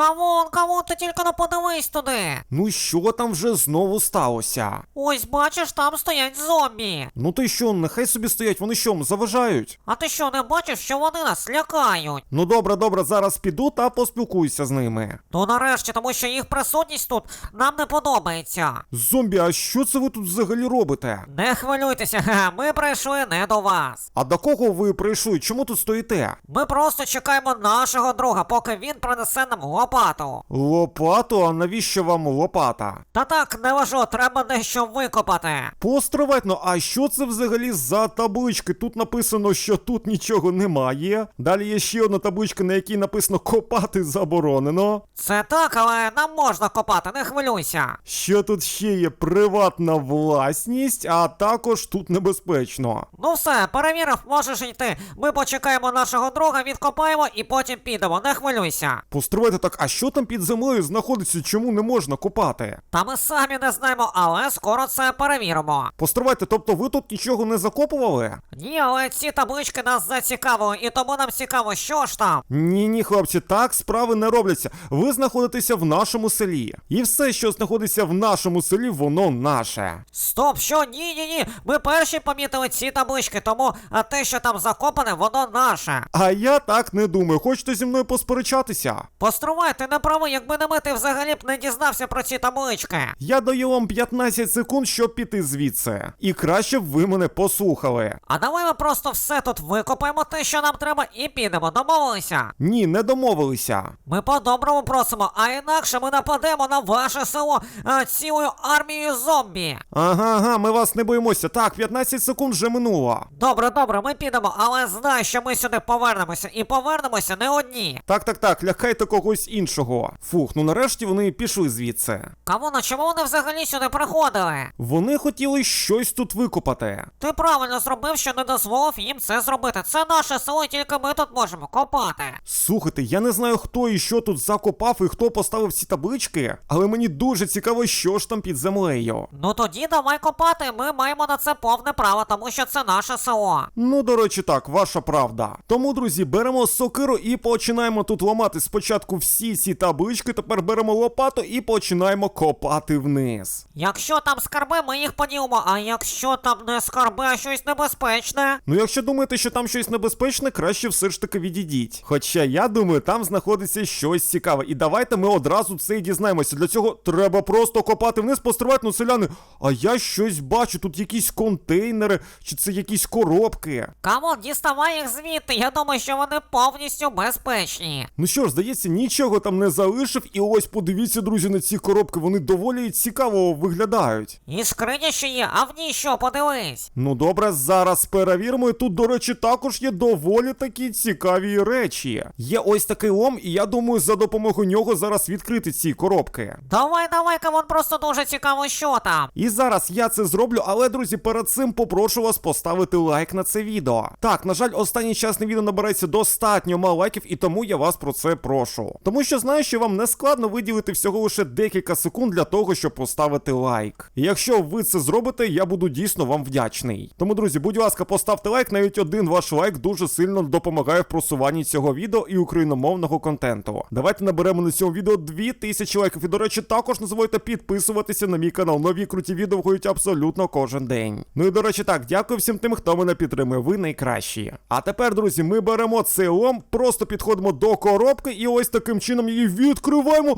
Камон, камон, ти тільки не подивись туди. Ну що там вже знову сталося? Ось бачиш, там стоять зомбі. Ну ти що, нехай собі стоять, вони що, заважають? А ти що, не бачиш, що вони нас лякають? Ну добре, добре, зараз піду та поспілкуюся з ними. Ну нарешті, тому що їх присутність тут нам не подобається. Зомбі, а що це ви тут взагалі робите? Не хвилюйтеся, ми прийшли не до вас. А до кого ви прийшли? Чому тут стоїте? Ми просто чекаємо нашого друга, поки він принесе нам лопату. Лопату, а навіщо вам лопата? Та так, не важу, треба дещо викопати. Постривать, ну а що це взагалі за таблички? Тут написано, що тут нічого немає. Далі є ще одна табличка, на якій написано копати заборонено. Це так, але нам можна копати, не хвилюйся. Що тут ще є приватна власність, а також тут небезпечно. Ну все, перевірив, можеш йти. Ми почекаємо нашого друга, відкопаємо і потім підемо, не хвилюйся. Постривайте так, а що там під землею знаходиться, чому не можна копати? Та ми самі не знаємо, але скоро це перевіримо. Постривайте, тобто ви тут нічого не закопували? Ні, але ці таблички нас зацікавили, і тому нам цікаво, що ж там. Ні, ні, хлопці, так справи не робляться. Ви знаходитеся в нашому селі. І все, що знаходиться в нашому селі, воно наше. Стоп, що? Ні, ні, ні. Ми перші помітили ці таблички, тому а те, що там закопане, воно наше. А я так не думаю. Хочете зі мною посперечатися? Ти не правий, якби не ми, ти взагалі б не дізнався про ці таблички. Я даю вам 15 секунд, щоб піти звідси. І краще б ви мене послухали. А давай ми просто все тут викопаємо те, що нам треба, і підемо, домовилися. Ні, не домовилися. Ми по-доброму просимо, а інакше ми нападемо на ваше село а, цілою армією зомбі. Ага, ага, ми вас не боїмося. Так, 15 секунд вже минуло. Добре, добре, ми підемо, але знай, що ми сюди повернемося, і повернемося не одні. Так, так, так, лякайте когось іншого. Фух, ну нарешті вони пішли звідси. Кому на чому вони взагалі сюди приходили? Вони хотіли щось тут викопати. Ти правильно зробив, що не дозволив їм це зробити. Це наше село, і тільки ми тут можемо копати. Слухайте, я не знаю, хто і що тут закопав і хто поставив ці таблички, але мені дуже цікаво, що ж там під землею. Ну тоді давай копати, ми маємо на це повне право, тому що це наше село. Ну, до речі, так, ваша правда. Тому, друзі, беремо сокиру і починаємо тут ламати спочатку всі ці таблички, тепер беремо лопату і починаємо копати вниз. Якщо там скарби, ми їх поділимо, а якщо там не скарби, а щось небезпечне. Ну, якщо думаєте, що там щось небезпечне, краще все ж таки відійдіть. Хоча я думаю, там знаходиться щось цікаве. І давайте ми одразу це і дізнаємося. Для цього треба просто копати вниз, постривати, ну селяни. А я щось бачу, тут якісь контейнери, чи це якісь коробки. Камон, діставай їх звідти. Я думаю, що вони повністю безпечні. Ну що ж, здається, нічого там не залишив, і ось подивіться, друзі, на ці коробки, вони доволі цікаво виглядають. І скриня ще є, а в ній що, подивись. Ну добре, зараз перевіримо. І тут, до речі, також є доволі такі цікаві речі. Є ось такий лом, і я думаю, за допомогою нього зараз відкрити ці коробки. Давай, давай, камон, просто дуже цікаво, що там. І зараз я це зроблю, але, друзі, перед цим попрошу вас поставити лайк на це відео. Так, на жаль, останній час на відео набирається достатньо мало лайків, і тому я вас про це прошу. Тому що знаю, що вам не складно виділити всього лише декілька секунд для того, щоб поставити лайк. І якщо ви це зробите, я буду дійсно вам вдячний. Тому, друзі, будь ласка, поставте лайк, навіть один ваш лайк дуже сильно допомагає в просуванні цього відео і україномовного контенту. Давайте наберемо на цьому відео 2000 лайків. І, до речі, також не забудьте підписуватися на мій канал. Нові круті відео виходять абсолютно кожен день. Ну і до речі, так, дякую всім тим, хто мене підтримує. Ви найкращі. А тепер, друзі, ми беремо цей просто підходимо до коробки і ось таким чином її відкриваємо.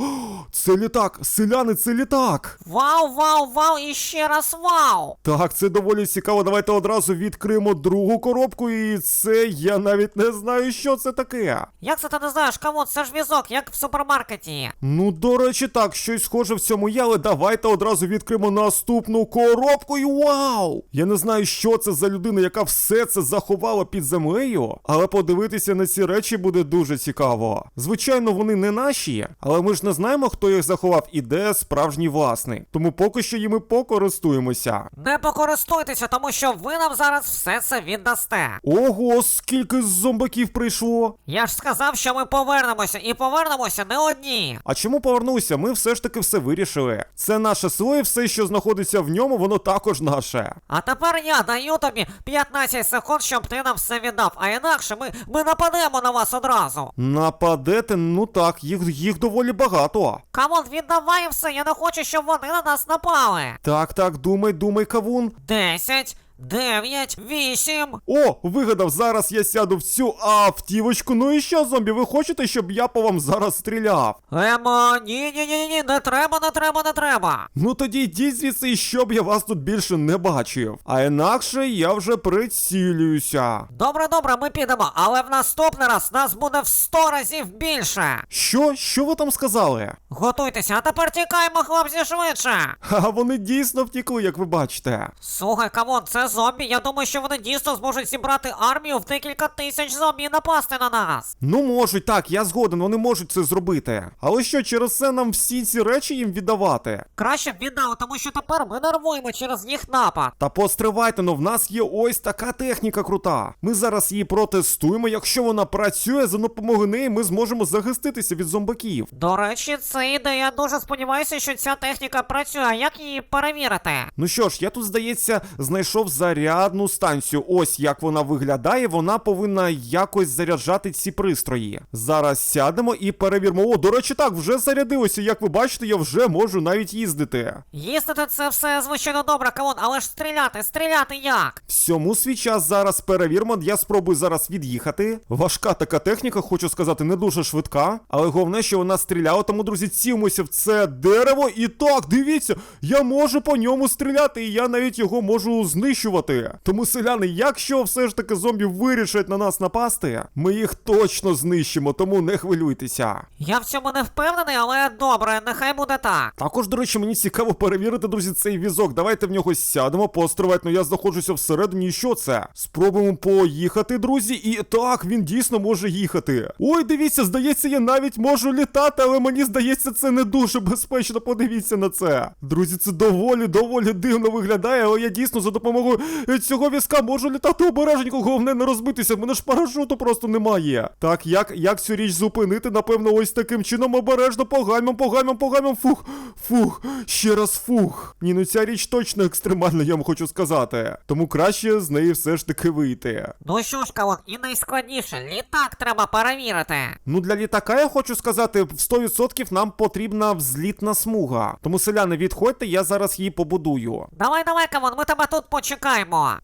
Це літак, селяни, це літак. Вау, вау, вау, і ще раз вау! Так, це доволі цікаво. Давайте одразу відкриємо другу коробку, і це я навіть не знаю, що це таке. Як це ти не знаєш, камон, це ж візок, як в супермаркеті. Ну, до речі, так, щось схоже в цьому є, але давайте одразу відкриємо наступну коробку. І вау! Я не знаю, що це за людина, яка все це заховала під землею, але подивитися на ці речі буде дуже цікаво. Звичайно, вони не наші, але ми ж не знаємо, хто їх заховав і де справжній власник. Тому поки що їми покористуємося. Не покористуйтеся, тому що ви нам зараз все це віддасте. Ого, скільки зомбаків прийшло! Я ж сказав, що ми повернемося, і повернемося не одні. А чому повернувся? Ми все ж таки все вирішили. Це наше село, і все, що знаходиться в ньому, воно також наше. А тепер я даю тобі 15 секунд, щоб ти нам все віддав, а інакше ми, ми нападемо на вас одразу. Нападете? Ну так. Так, їх, їх доволі багато. Кавун, віддавай все, я не хочу, щоб вони на нас напали. Так, так, думай, думай, кавун. Десять, дев'ять, вісім. О, вигадав, зараз я сяду в цю автівочку. Ну і що, зомбі, ви хочете, щоб я по вам зараз стріляв? Емо, ні, ні, ні, ні, не треба, не треба, не треба. Ну тоді йдіть звідси, і щоб я вас тут більше не бачив. А інакше я вже прицілююся. Добре, добре, ми підемо, але в наступний раз нас буде в сто разів більше. Що? Що ви там сказали? Готуйтеся, а тепер тікаємо, хлопці, швидше. Ха, вони дійсно втікли, як ви бачите. Слухай, камон, це зомбі. Я думаю, що вони дійсно зможуть зібрати армію в декілька тисяч зомбі і напасти на нас. Ну можуть, так, я згоден, вони можуть це зробити. Але що, через це нам всі ці речі їм віддавати? Краще б віддали, тому що тепер ми нервуємо через їх напад. Та постривайте, ну в нас є ось така техніка крута. Ми зараз її протестуємо. Якщо вона працює, за допомогою неї ми зможемо захиститися від зомбаків. До речі, це ідея. Я дуже сподіваюся, що ця техніка працює. А Як її перевірити? Ну що ж, я тут, здається, знайшов зарядну станцію. Ось як вона виглядає. Вона повинна якось заряджати ці пристрої. Зараз сядемо і перевіримо. О, до речі, так, вже зарядилося. Як ви бачите, я вже можу навіть їздити. Їздити це все звичайно добре, камон, але ж стріляти, стріляти як? Всьому свій час зараз перевіримо. Я спробую зараз від'їхати. Важка така техніка, хочу сказати, не дуже швидка. Але головне, що вона стріляла. Тому, друзі, цілимося в це дерево. І так, дивіться, я можу по ньому стріляти, і я навіть його можу знищувати. Тому, селяни, якщо все ж таки зомбі вирішать на нас напасти, ми їх точно знищимо, тому не хвилюйтеся. Я в цьому не впевнений, але добре, нехай буде так. Також, до речі, мені цікаво перевірити, друзі, цей візок. Давайте в нього сядемо, постривати. Ну я знаходжуся всередині. І що це? Спробуємо поїхати, друзі. І так, він дійсно може їхати. Ой, дивіться, здається, я навіть можу літати, але мені здається, це не дуже безпечно. Подивіться на це. Друзі, це доволі, доволі дивно виглядає, але я дійсно за допомогою е, цього візка можу літати обереженько. Головне не розбитися. В мене ж парашуту просто немає. Так, як, як цю річ зупинити? Напевно, ось таким чином обережно погаймом, погаймом, погаймом. Фух, фух, ще раз фух. Ні, ну ця річ точно екстремальна, я вам хочу сказати. Тому краще з неї все ж таки вийти. Ну що ж, камон, і найскладніше, літак треба перевірити. Ну, для літака я хочу сказати, в 100% нам потрібна взлітна смуга. Тому, селяни, відходьте, я зараз її побудую. Давай, давай, камон, ми тебе тут почекаємо.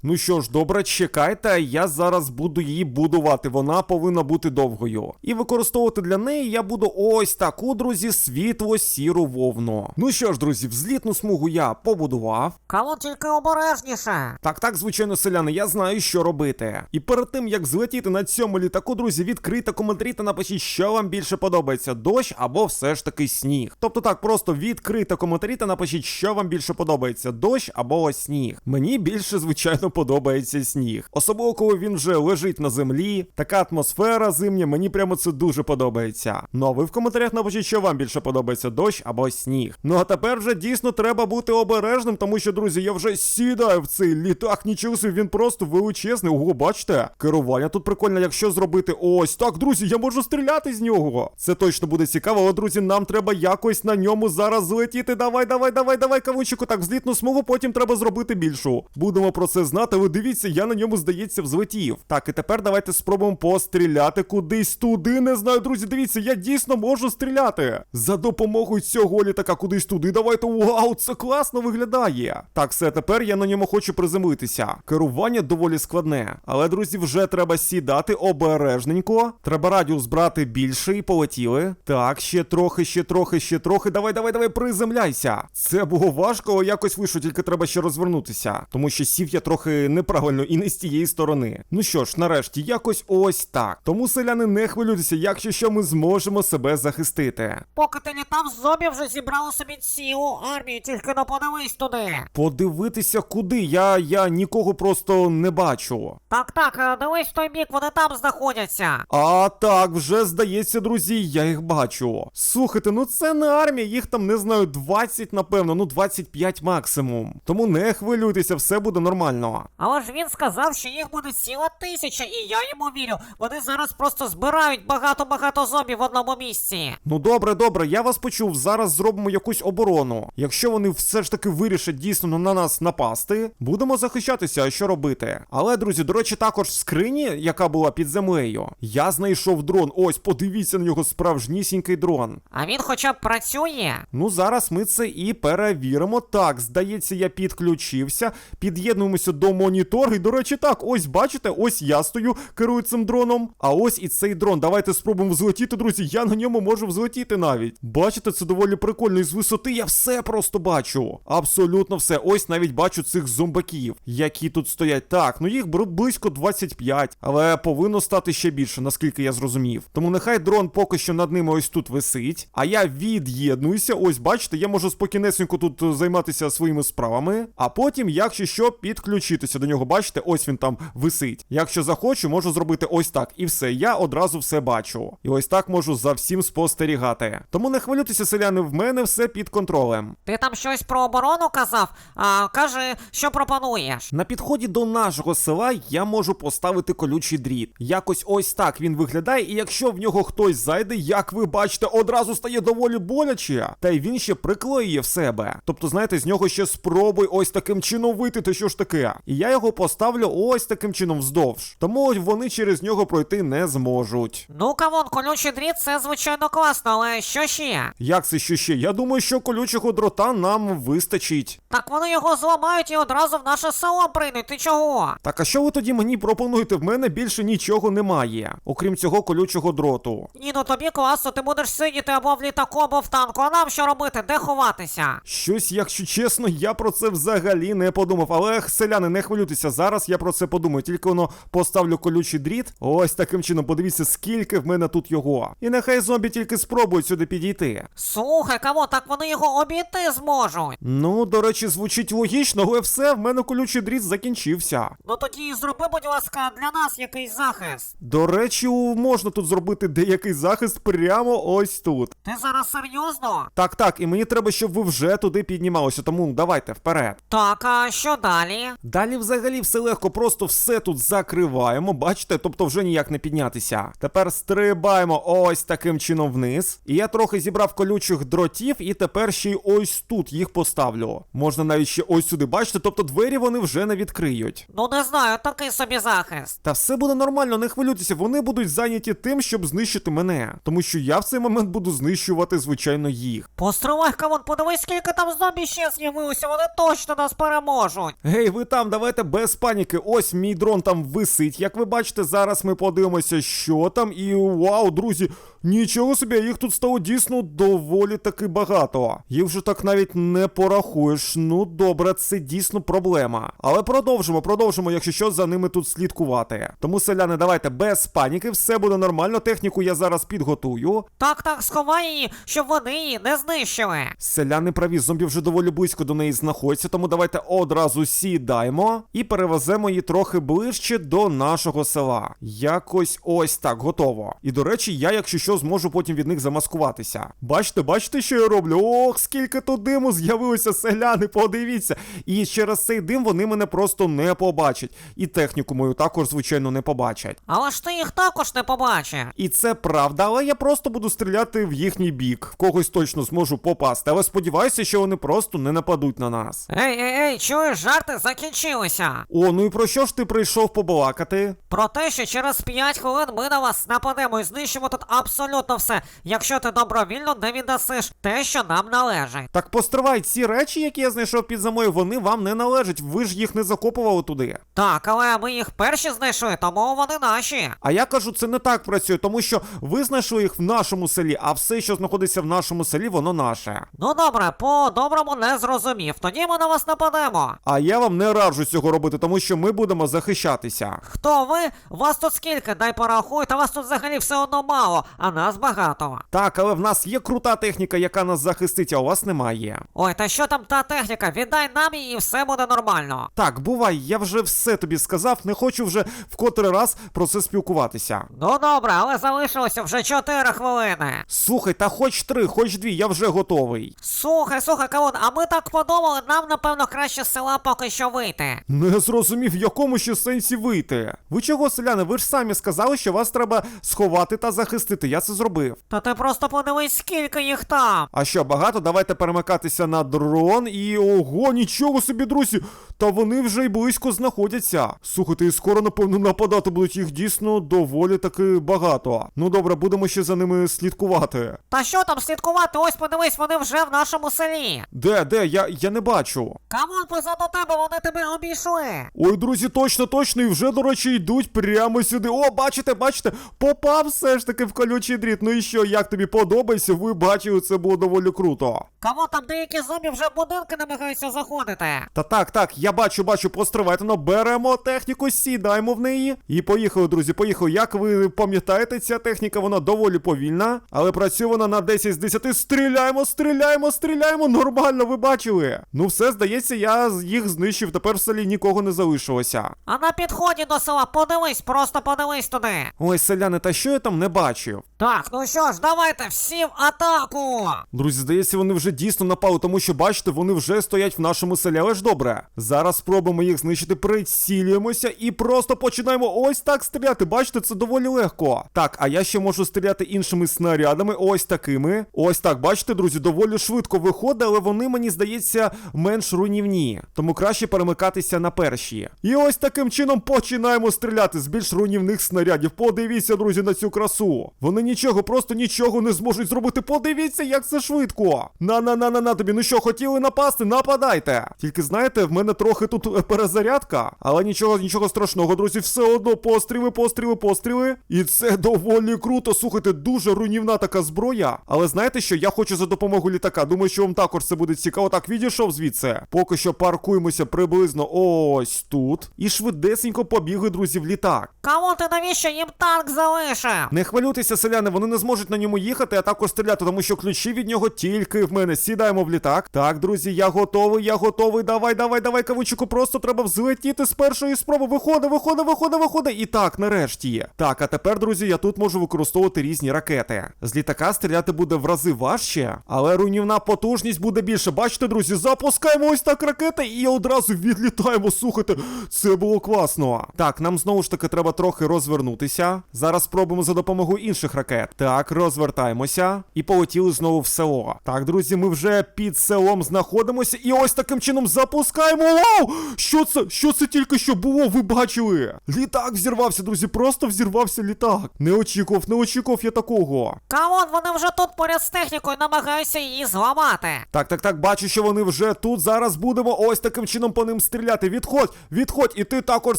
Ну що ж, добре, чекайте, я зараз буду її будувати. Вона повинна бути довгою. І використовувати для неї я буду ось таку, друзі, світло-сіру вовну. Ну що ж, друзі, взлітну смугу я побудував. Камон, тільки обережніше. Так, так, звичайно, селяни, я знаю, що робити. І перед тим як злетіти на цьому літаку, друзі, відкрийте коментарі та напишіть, що вам більше подобається: дощ або все ж таки сніг. Тобто так, просто відкрийте коментарі та напишіть, що вам більше подобається: дощ або сніг. Мені більше, звичайно, подобається сніг. Особливо, коли він вже лежить на землі. Така атмосфера зимня, мені прямо це дуже подобається. Ну а ви в коментарях напишіть, що вам більше подобається дощ або сніг. Ну а тепер вже дійсно треба бути обережним, тому що, друзі, я вже сідаю в цей літак, собі, він просто величезний. Ого, бачите? Керування тут прикольне, якщо зробити ось так, друзі, я можу стріляти з нього. Це точно буде цікаво, але, друзі, нам треба якось на ньому зараз злетіти. Давай, давай, давай, давай, кавунчику. Так, взлітну смугу, потім треба зробити більшу. Будемо про це знати, але дивіться, я на ньому, здається, взлетів. Так, і тепер давайте спробуємо постріляти кудись туди. Не знаю, друзі, дивіться, я дійсно можу стріляти. За допомогою цього літака кудись туди. Давайте, вау, це класно виглядає. Так, все, тепер я на ньому хочу приземлитися. Керування доволі складне. Але, друзі, вже треба сідати обережненько. Треба радіус брати більше і полетіли. Так, ще трохи, ще трохи, ще трохи. Давай, давай, давай, приземляйся. Це було важко, але якось вийшло, тільки треба ще розвернутися. Тому що сів я трохи неправильно і не з тієї сторони. Ну що ж, нарешті, якось ось так. Тому селяни не хвилюйтеся, якщо що ми зможемо себе захистити. Поки ти літав, зомбі вже зібрали собі цілу армію, тільки не подивись туди. Подивитися куди? Я, я нікого просто не бачу. Так, так, е, дивись в той бік, вони там знаходяться. А так, вже здається, друзі, я їх бачу. Слухайте, ну це не армія, їх там не знаю, 20, напевно, ну 25 максимум. Тому не хвилюйтеся, все буде буде нормально. Але ж він сказав, що їх буде ціла тисяча, і я йому вірю. Вони зараз просто збирають багато-багато зомбі в одному місці. Ну добре, добре, я вас почув. Зараз зробимо якусь оборону. Якщо вони все ж таки вирішать дійсно на нас напасти, будемо захищатися, а що робити. Але, друзі, до речі, також в скрині, яка була під землею, я знайшов дрон. Ось, подивіться на нього справжнісінький дрон. А він хоча б працює. Ну, зараз ми це і перевіримо. Так, здається, я підключився. Під'єднуємося до монітору. І, до речі, так, ось бачите, ось я стою, керую цим дроном. А ось і цей дрон. Давайте спробуємо взлетіти, друзі. Я на ньому можу взлетіти навіть. Бачите, це доволі прикольно. І з висоти я все просто бачу. Абсолютно все. Ось навіть бачу цих зомбаків, які тут стоять. Так, ну їх близько 25, але повинно стати ще більше, наскільки я зрозумів. Тому нехай дрон поки що над ними ось тут висить. А я від'єднуюся. Ось бачите, я можу спокійнесенько тут е, займатися своїми справами. А потім, якщо що, підключитися до нього. Бачите, ось він там висить. Якщо захочу, можу зробити ось так. І все, я одразу все бачу. І ось так можу за всім спостерігати. Тому не хвилюйтеся, селяни, в мене все під контролем. Ти там щось про оборону казав? А кажи, що пропонуєш? На підході до нашого села я можу поставити колючий дріт. Якось ось так він виглядає, і якщо в нього хтось зайде, як ви бачите, одразу стає доволі боляче. Та й він ще приклеює в себе. Тобто, знаєте, з нього ще спробуй ось таким чином вийти, то що ж таке. І я його поставлю ось таким чином вздовж. Тому вони через нього пройти не зможуть. Ну, кавон, колючий дріт, це звичайно класно, але що ще? Як це що ще? Я думаю, що колючого дрота нам вистачить. Так вони його зламають і одразу в наше село прийдуть. Ти чого? Так а що ви тоді мені пропонуєте? В мене більше нічого немає, окрім цього колючого дроту. Ні, ну тобі класно, ти будеш сидіти або в літаку, або в танку, а нам що робити? Де ховатися? Щось, якщо чесно, я про це взагалі не подумав. Але селяни, не хвилюйтеся, зараз я про це подумаю. Тільки воно поставлю колючий дріт. Ось таким чином, подивіться, скільки в мене тут його. І нехай зомбі тільки спробують сюди підійти. Слухай, кавон, так вони його обійти зможуть. Ну, до речі, звучить логічно, але все, в мене колючий дріт закінчився. Ну тоді зроби, будь ласка, для нас якийсь захист. До речі, можна тут зробити деякий захист прямо ось тут. Ти зараз серйозно? Так, так, і мені треба, щоб ви вже туди піднімалися, тому давайте вперед. Так, а що далі? Далі взагалі все легко, просто все тут закриваємо, бачите, тобто вже ніяк не піднятися. Тепер стрибаємо ось таким чином вниз. І я трохи зібрав колючих дротів, і тепер ще й ось тут їх поставлю. Можна навіть ще ось сюди, бачите, тобто двері вони вже не відкриють. Ну не знаю, такий собі захист. Та все буде нормально, не хвилюйтеся, вони будуть зайняті тим, щоб знищити мене. Тому що я в цей момент буду знищувати, звичайно, їх. Постривай, кавон, подивись, скільки там зомбі ще з'явилося, вони точно нас переможуть. Гей, ви там, давайте без паніки. Ось мій дрон там висить. Як ви бачите, зараз ми подивимося, що там. І вау, друзі, нічого собі, їх тут стало дійсно доволі таки багато. Їх вже так навіть не порахуєш. Ну добре, це дійсно проблема. Але продовжимо, продовжимо, якщо що, за ними тут слідкувати. Тому, селяни, давайте без паніки, все буде нормально. Техніку я зараз підготую. Так, так, сховай її, щоб вони її не знищили. Селяни праві, зомбі вже доволі близько до неї знаходяться, тому давайте одразу сідаємо і перевеземо її трохи ближче до нашого села. Якось ось так, готово. І до речі, я, якщо що, зможу потім від них замаскуватися. Бачите, бачите, що я роблю? Ох, скільки тут диму з'явилося, селяни, подивіться. І через цей дим вони мене просто не побачать. І техніку мою також, звичайно, не побачать. Але ж ти їх також не побачив. І це правда, але я просто буду стріляти в їхній бік. В когось точно зможу попасти, але сподіваюся, що вони просто не нападуть на нас. Ей, ей, ей, чуєш, жарти закінчилися. О, ну і про що ж ти прийшов побалакати? Про те, що через 5 хвилин ми на вас нападемо і знищимо тут абсолютно все, якщо ти добровільно не віддасиш те, що нам належить. Так постривай, ці речі, які я знайшов під землею, вони вам не належать. Ви ж їх не закопували туди. Так, але ми їх перші знайшли, тому вони наші. А я кажу, це не так працює, тому що ви знайшли їх в нашому селі, а все, що знаходиться в нашому селі, воно наше. Ну добре, по-доброму не зрозумів. Тоді ми на вас нападемо. А я вам не раджу цього робити, тому що ми будемо захищатися. Хто ви? Вас тут скільки? Дай порахуй, та вас тут взагалі все одно мало, а нас багато. Так, але в нас є крута техніка, яка нас захистить, а у вас немає. Ой, та що там та техніка? Віддай нам її і все буде нормально. Так, бувай, я вже все тобі сказав, не хочу вже в котрий раз про це спілкуватися. Ну добре, але залишилося вже 4 хвилини. Слухай, та хоч три, хоч дві, я вже готовий. Слухай, слухай, кавун, а ми так подумали, нам напевно краще з села поки що вийти. Не зрозумів, в якому ще сенсі вийти. Ви чого, селяни? Ви ж самі сказали, що вас треба сховати та захистити. Я це зробив. Та ти просто подивись, скільки їх там. А що, багато? Давайте перемикатися на дрон і ого, нічого собі, друзі! Та вони вже й близько знаходяться. Слухайте, і скоро, напевно, нападати будуть їх дійсно доволі таки багато. Ну добре, будемо ще за ними слідкувати. Та що там слідкувати? Ось подивись, вони вже в нашому селі. Де, де? Я, я не бачу. Камон, позаду тебе, вони тебе обійшли. Ой, друзі, точно, точно, і вже, до речі, йдуть прямо сюди. О, бачите, бачите, попав все ж таки в колючий дріт. Ну і що, як тобі подобається? Ви бачили, це було доволі круто. Камон, там деякі зомбі вже в будинки намагаються заходити. Та так, так, я бачу, бачу, постривайте, ну беремо техніку, сідаємо в неї. І поїхали, друзі, поїхали. Як ви пам'ятаєте, ця техніка, вона доволі повільна, але працює вона на 10 з 10. Стріляємо, стріляємо, стріляємо. Нормально, ви бачили. Ну все, здається, я їх знищив. Тепер в селі нікого не залишилося. А на підході до села подивись, просто подивись туди. Ой, селяни, та що я там не бачив? Так, ну що ж, давайте всі в атаку! Друзі, здається, вони вже дійсно напали, тому що бачите, вони вже стоять в нашому селі. Але ж добре. Зараз спробуємо їх знищити, прицілюємося і просто починаємо ось так стріляти. Бачите, це доволі легко. Так, а я ще можу стріляти іншими снарядами, ось такими. Ось так, бачите, друзі, доволі швидко виходить, але вони, мені здається, менш руйнівні. Тому краще перемикатися на перші. І ось таким чином починаємо стріляти з більш руйнівних снарядів. Подивіться, друзі, на цю красу. Вони нічого, просто нічого не зможуть зробити. Подивіться, як це швидко. На на на на на тобі. Ну що, хотіли напасти? Нападайте. Тільки знаєте, в мене трохи тут е, перезарядка, але нічого, нічого страшного, друзі. Все одно постріли, постріли, постріли. І це доволі круто. Слухайте, дуже руйнівна така зброя. Але знаєте що? Я хочу за допомогою літака. Думаю, що вам також це буде цікаво. Так, відійшов звідси. Поки що паркуємося приблизно ось тут. І швидесенько побігли, друзі, в літак. Камон, ти навіщо їм танк залишив? Не хвилюйтеся, селяни, вони не зможуть на ньому їхати, а також стріляти, тому що ключі від нього тільки в мене. Сідаємо в літак. Так, друзі, я готовий, я готовий. Давай, давай, давай, кавичику, просто треба взлетіти з першої спроби. Виходи, виходи, виходи, виходи. І так, нарешті. Так, а тепер, друзі, я тут можу використовувати різні ракети. З літака стріляти буде в рази важче, але руйнівна потужність буде більше. Бачите, друзі, запускаємо ось так ракети і одразу відлітаємо. Слухайте, це було класно. Так, нам знову ж таки треба трохи розвернутися. Зараз спробуємо за допомогою інших ракет. Так, розвертаємося і полетіли знову в село. Так, друзі, ми вже під селом знаходимося і ось таким чином запускаємо. Вау! Що це? Що це тільки що було? Ви бачили? Літак взірвався, друзі. Просто взірвався літак. Не очікував, не очікував я такого. Камон, вони вже тут поряд з технікою намагаються її зламати. Так, так, так, бачу, що вони вже тут. Зараз будемо ось таким чином по ним стріляти. Відходь, відходь, і ти також,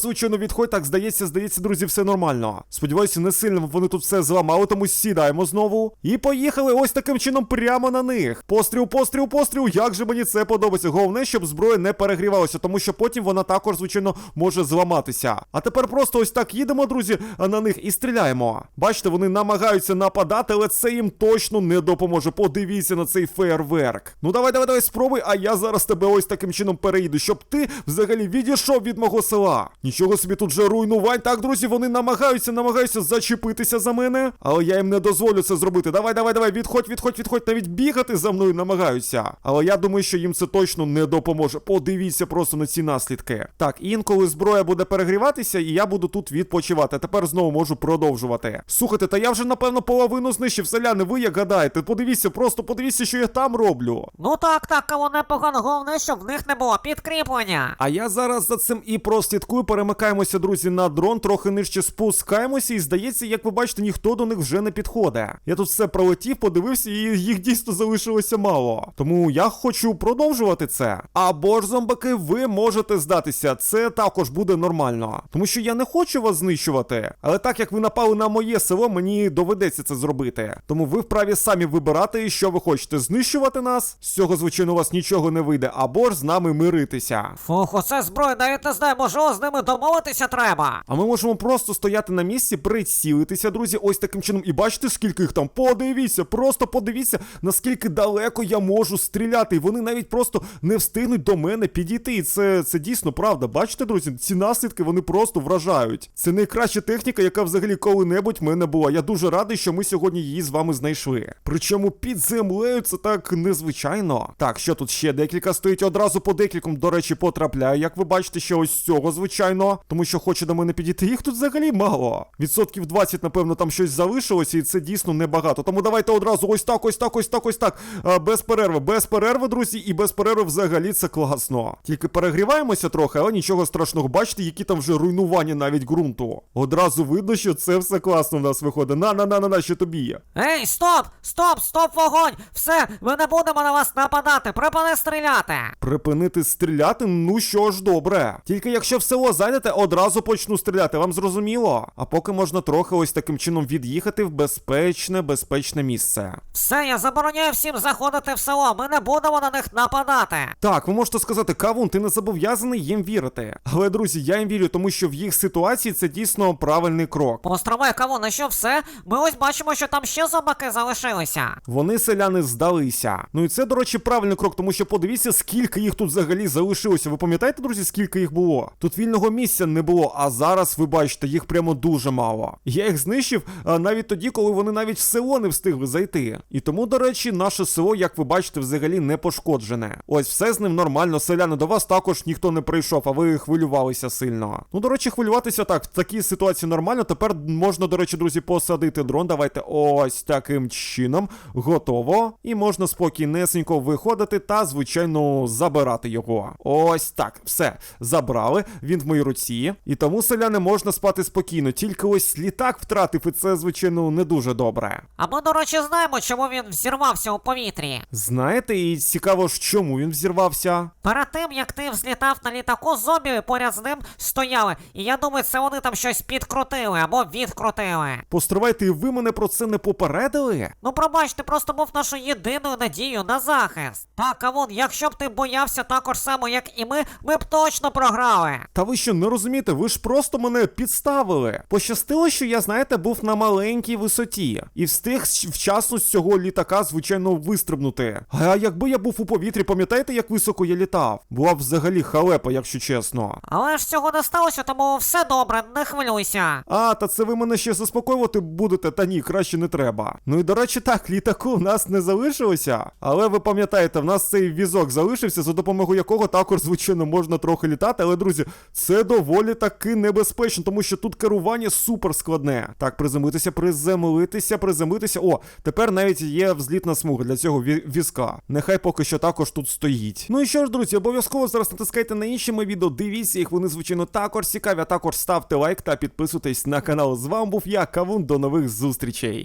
звичайно, відходь. Так, здається, здається, друзі, все нормально. Сподіваюся, не сильно вони тут все зламали, тому сідаємо знову. І поїхали ось таким чином прямо на них. Постріл, постріл, постріл. Як же мені це подобається. Головне, щоб зброя не перегрівалася, тому що потім вона також, звичайно, може зламатися. А тепер просто ось так їдемо, друзі, на них і стріляємо. Бачите, вони намагаються нападати, але це їм точно не допоможе. Подивіться на цей фейерверк. Ну давай, давай, давай, спробуй, а я зараз тебе ось таким чином переїду, щоб ти взагалі відійшов від мого села. Нічого собі тут же руйнувань. Так, друзі, вони намагаються, намагаються зачепитися за мене, але я їм не дозволю це зробити. Давай, давай, давай, відходь, відходь, відходь, навіть бігати за мною намагаються. Але я думаю, що їм це точно не допоможе. Подивіться просто на ці наслідки. Так, інколи зброя буде перегріватися, і я буду тут відпочивати. Тепер знову можу продовжувати. Слухайте, та я вже напевно половину знищив селяни. Ви як гадаєте? Подивіться, просто подивіться, що я там роблю. Ну так, так, камон, непогано, головне, щоб в них не було підкріплення. А я зараз за цим і прослідкую. Перемикаємося, друзі, на дрон, трохи нижче спускаємося, і здається, як ви бачите, ніхто до них вже не підходить. Я тут все пролетів, подивився, і їх дійсно залишилося мало. Тому я хочу продовжувати це. Або ж зомбаки, ви можете здатися. Це також буде нормально. Тому що я не хочу вас знищувати. Але так як ви напали на моє село, мені доведеться це зробити. Тому ви вправі самі вибирати, що ви хочете знищувати нас. З цього, звичайно, у вас нічого не вийде, або ж з нами миритися. Фух, оце зброя, навіть не знаю, можливо, з ними домовитися треба. А ми можемо просто стояти на місці, прицілитися, друзі, ось таким чином. І бачите, скільки їх там? Подивіться, просто подивіться, наскільки далеко я можу стріляти. І вони навіть просто не встигнуть до мене підійти. І це, це дійсно правда. Бачите, друзі, ці наслідки вони просто вражають. Це найкраща техніка, яка взагалі коли-небудь в мене була. Я дуже радий, що ми сьогодні її з вами знайшли. Причому під землею це так незвичайно. Так, що тут ще декілька стоїть одразу по декільком. До речі, потрапляє, як ви бачите, ще ось цього, звичайно. Тому що хоче до мене підійти. Їх тут взагалі мало. Відсотків 20, напевно, там щось залишилося, і це дійсно небагато. Тому давайте одразу ось так, ось так, ось так, ось так. А, без перерви, без перерви, друзі, і без перерви взагалі це класно. Тільки перегріваємося трохи, але нічого страшного. Бачите, які там вже руйнування навіть ґрунту. Одразу видно, що це все класно в нас виходить. На, на, на, на, на, що тобі є. Ей, стоп! Стоп, стоп, вогонь! Все, ми не будемо на вас нападати, припини стріляти! Припинити стріляти? Ну що ж, добре. Тільки якщо в село зайдете, одразу почну стріляти, вам зрозуміло? А поки можна трохи ось таким чином від'їхати в безпечне, безпечне місце. Все, я забороняю всім заходити в село, ми не будемо на них нападати. Так, ви можете сказати, Кавун, ти не зобов'язаний їм вірити. Але, друзі, я їм вірю, тому що в їх ситуації це дійсно правильний крок. Постривай, кого на що все? Ми ось бачимо, що там ще зомбаки залишилися. Вони селяни здалися. Ну і це, до речі, правильний крок, тому що подивіться, скільки їх тут взагалі залишилося. Ви пам'ятаєте, друзі, скільки їх було? Тут вільного місця не було, а зараз ви бачите, їх прямо дуже мало. Я їх знищив а, навіть тоді, коли вони навіть в село не встигли зайти. І тому, до речі, наше село, як ви бачите, взагалі не пошкоджене. Ось все з ним нормально. Селяни до вас також ніхто не прийшов, а ви хвилювалися сильно. Ну, до речі, хвилюватися так, в такій ситуації нормально. Тепер можна, до речі, друзі, посадити дрон. Давайте ось таким чином. Готово. І можна спокійнесенько виходити та, звичайно, забирати його. Ось так, все. Забрали. Він в моїй руці. І тому селяни можна спати спокійно. Тільки ось літак втратив, і це, звичайно, не дуже добре. А ми, до речі, знаємо, чому він взірвався у повітрі. Знаєте, і цікаво ж, чому він взірвався. Перед тим, як ти взлітав на літаку, зомбі поряд з ним стояли. І я думаю, це вони там щось підкрутили або відкрутили. Постривайте, і ви мене про це не попередили? Ну, пробач, ти просто був нашою єдиною надією на захист. Так, Кавун, якщо б ти боявся також само, як і ми, ми б точно програли. Та ви що не розумієте, ви ж просто мене підставили. Пощастило, що я, знаєте, був на маленькій висоті і встиг вчасно з цього літака, звичайно, вистрибнути. А якби я був у повітрі, пам'ятаєте, як високо я літав? Була б взагалі халепа, якщо чесно. Але ж цього не сталося, тому все добре, не хвилюйся. А, та це ви мене ще заспокоювати будете, та ні, краще не треба. Ну і до речі, так, літаку в нас не залишилося. Але ви пам'ятаєте, в нас цей візок залишився, за допомогою якого також, звичайно, можна трохи літати. Але, друзі, це доволі таки небезпечно, тому що тут керування супер складне. Так, приземлитися, приземлитися, приземлитися. О, тепер навіть є взлітна смуга для цього візка. Нехай поки що також тут стоїть. Ну і що ж, друзі, обов'язково зараз натискайте на інші мої відео, дивіться їх, вони, звичайно, також цікаві, а також ставте лайк та підписуйтесь на канал. З вами був я, Кавун, до нових зустрічей.